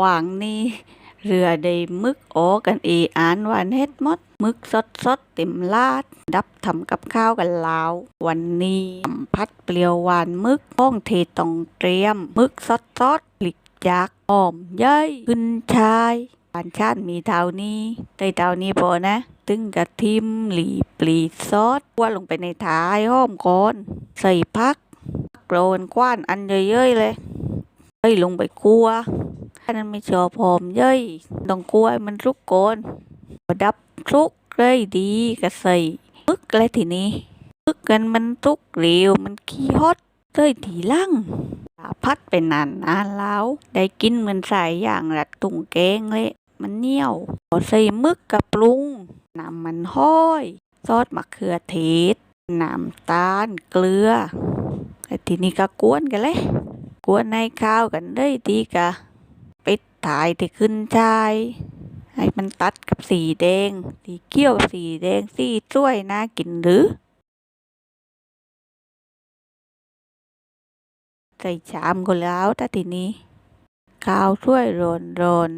วางนี้เรือได้มึกโอกันอีอ่านวานเฮ็ดมด มึกสดสดเต็มลาด ดับทำกับข้าวกันลาว วันนี้สัมพัดเปลียวหวานมึกห้องเทต้องเตรียม มึกสดสดๆพลิกจากอ้อมเย้ยขึ้นชายบานชาติมีเท่านี้ได้เท่านี้พอนะ ตึงกระทิมหลีปลีซอสว่าลงไปในท้ายห้อมก่อน ใส่พักโกรนกว้านอันเยอะๆเลยเฮ้ลงไปคั่ว นนั้นไม่ชอบหอมเย้ยต้องคั่วให้มันลุกโกนพอดับคลุกเลยดีก็ใส่มึกเลยทีนี้มึกกันมันตุกเร็วมันขี้ฮอตเลยทีลังพัดไปนานนานแล้ว ได้กินเหมือนใส่อย่างรัดตุงแกงเลย มันเหนียวพอใส่มึกกับปรุงน้ำมันห้อย ซอสมะเขือเทศน้ำตาลเกลือแล้วทีนี้ก็กวนกันเลย กวนให้ข้าวกันเลยดีกะ ปิดถ่ายที่ขึ้นชายให้มันตัดกับสีแดง สีเขียวกับสีแดงสีสวยน่ากินหรือ ใส่ชามก็แล้วแต่ทีนี้ข้าวถ้วยร้อน